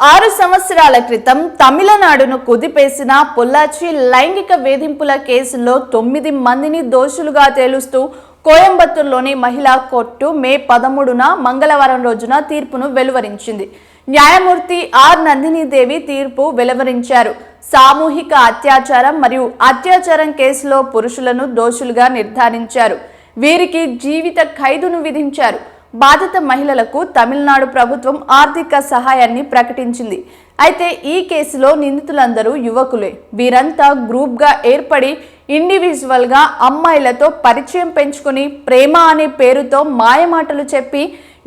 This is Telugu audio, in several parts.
ఆరు సంవత్సరాల క్రితం తమిళనాడును కుదిపేసిన పొల్లాచి లైంగిక వేధింపుల కేసులో తొమ్మిది మందిని దోషులుగా తేలుస్తూ కోయంబత్తూరులోని మహిళా కోర్టు మే పదమూడున మంగళవారం రోజున తీర్పును వెలువరించింది. న్యాయమూర్తి ఆర్ నందినీదేవి తీర్పు వెలువరించారు. సామూహిక అత్యాచారం మరియు అత్యాచారం కేసులో పురుషులను దోషులుగా నిర్ధారించారు. వీరికి జీవిత ఖైదును విధించారు. బాధిత మహిళలకు తమిళనాడు ప్రభుత్వం ఆర్థిక సహాయాన్ని ప్రకటించింది. అయితే ఈ కేసులో నిందితులందరూ యువకులే. వీరంతా గ్రూప్గా ఏర్పడి ఇండివిజువల్గా అమ్మాయిలతో పరిచయం పెంచుకొని ప్రేమ అనే పేరుతో మాయమాటలు చెప్పి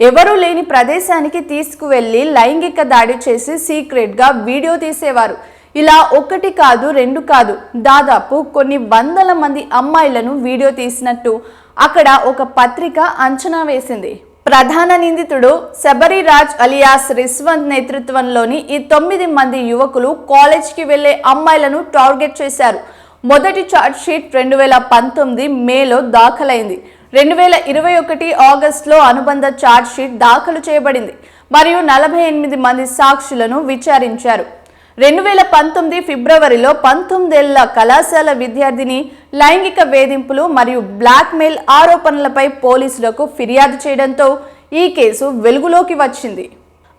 ఎవరూ లేని ప్రదేశానికి తీసుకువెళ్ళి లైంగిక దాడి చేసి సీక్రెట్గా వీడియో తీసేవారు. ఇలా ఒకటి కాదు రెండు కాదు. దాదాపు కొన్ని వందల మంది అమ్మాయిలను వీడియో తీసినట్టు అక్కడ ఒక పత్రిక అంచనా వేసింది. ప్రధాన నిందితుడు శబరిరాజ్ అలియాస్ రిస్వంత్ నేతృత్వంలోని ఈ తొమ్మిది మంది యువకులు కాలేజ్కి వెళ్ళే అమ్మాయిలను టార్గెట్ చేశారు. మొదటి ఛార్జ్ షీట్ రెండు వేల పంతొమ్మిది మేలో దాఖలైంది. రెండు వేల ఇరవై ఒకటి ఆగస్టులో అనుబంధ ఛార్జ్ షీట్ దాఖలు చేయబడింది. మరియు నలభై ఎనిమిది మంది సాక్షులను విచారించారు. రెండు వేల పంతొమ్మిది ఫిబ్రవరిలో పంతొమ్మిదేళ్ళ కళాశాల విద్యార్థిని లైంగిక వేధింపులు మరియు బ్లాక్మెయిల్ ఆరోపణలపై పోలీసులకు ఫిర్యాదు చేయడంతో ఈ కేసు వెలుగులోకి వచ్చింది.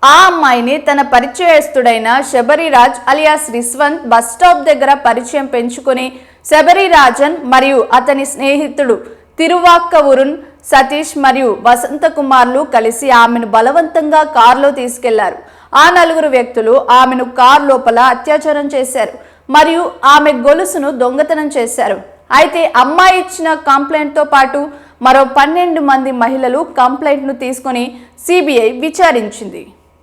ఆ అమ్మాయిని తన పరిచయస్తుడైన Sabariraj alias Riswanth bus stop దగ్గర పరిచయం పెంచుకొని శబరిరాజన్ మరియు అతని స్నేహితుడు తిరువాక్క ఉరున్ సతీష్ మరియు వసంత కుమార్లు కలిసి ఆమెను బలవంతంగా కారులో తీసుకెళ్ళారు. ఆ నలుగురు వ్యక్తులు ఆమెను కార్ లోపల అత్యాచారం చేశారు మరియు ఆమె గొలుసును దొంగతనం చేశారు. అయితే అమ్మాయి ఇచ్చిన కంప్లైంట్తో పాటు మరో పన్నెండు మంది మహిళలు కంప్లైంట్ను తీసుకొని సిబిఐ విచారించింది.